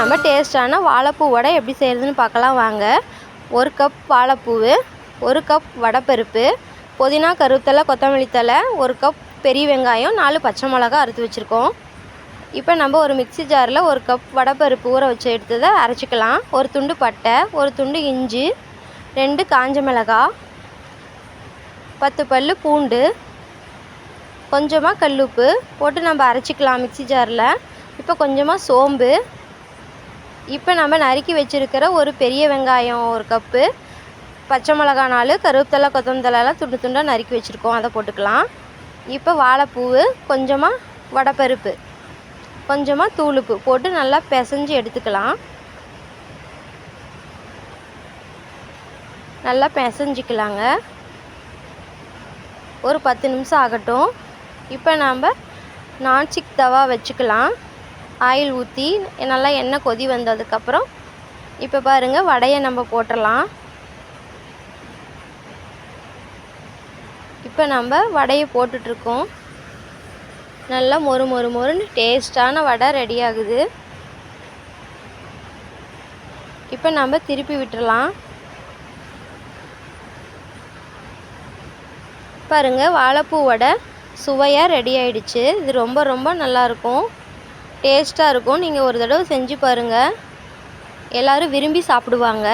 நம்ம டேஸ்ட்டான வாழைப்பூ வடை எப்படி செய்கிறதுன்னு பார்க்கலாம் வாங்க. ஒரு கப் வாழைப்பூவு ஒரு கப் வடைப்பருப்பு புதினா கருவேப்பிலை கொத்தமல்லி தழை ஒரு கப் பெரிய வெங்காயம் நாலு பச்சை மிளகா அறுத்து வச்சுருக்கோம். இப்போ நம்ம ஒரு மிக்ஸி ஜாரில் ஒரு கப் வடைப்பருப்பு ஊற வச்சு எடுத்ததை அரைச்சிக்கலாம். ஒரு துண்டு பட்டை ஒரு துண்டு இஞ்சி ரெண்டு காஞ்ச மிளகா பத்து பல் பூண்டு கொஞ்சமாக கல்லுப்பு போட்டு நம்ம அரைச்சிக்கலாம் மிக்ஸி ஜாரில். இப்போ கொஞ்சமாக சோம்பு இப்போ நம்ம நறுக்கி வச்சுருக்கிற ஒரு பெரிய வெங்காயம் ஒரு கப்பு பச்சை மிளகா நாலு கருவேப்பிலை கொத்தமல்லாம் துண்டு துண்டாக நறுக்கி வச்சுருக்கோம். அதை போட்டுக்கலாம். இப்போ வாழைப்பூவு கொஞ்சமாக வடைப்பருப்பு கொஞ்சமாக தூளுப்பு போட்டு நல்லா பிசைஞ்சு எடுத்துக்கலாம். நல்லா பிசைஞ்சிக்கலாங்க. ஒரு பத்து நிமிஷம் ஆகட்டும். இப்போ நாம் நான்ஸ்டிக் தவா வச்சுக்கலாம். ஆயில் ஊற்றி நல்லா எண்ணெய் கொதி வந்ததுக்கப்புறம் இப்போ பாருங்கள் வடையை நம்ம போட்டுடலாம் இப்போ நம்ம வடையை போட்டுட்ருக்கோம். நல்லா மொறு மொறு மொறுன்னு டேஸ்டான வடை ரெடி ஆகுது. இப்போ நம்ம திருப்பி விட்டுறலாம். பாருங்கள் வாழைப்பூ வடை சுவையாக ரெடி ஆயிடுச்சு. இது ரொம்ப ரொம்ப நல்லாயிருக்கும் டேஸ்ட்டாக இருக்கும். நீங்கள் ஒரு தடவை செஞ்சு பாருங்கள் எல்லோரும் விரும்பி சாப்பிடுவாங்க.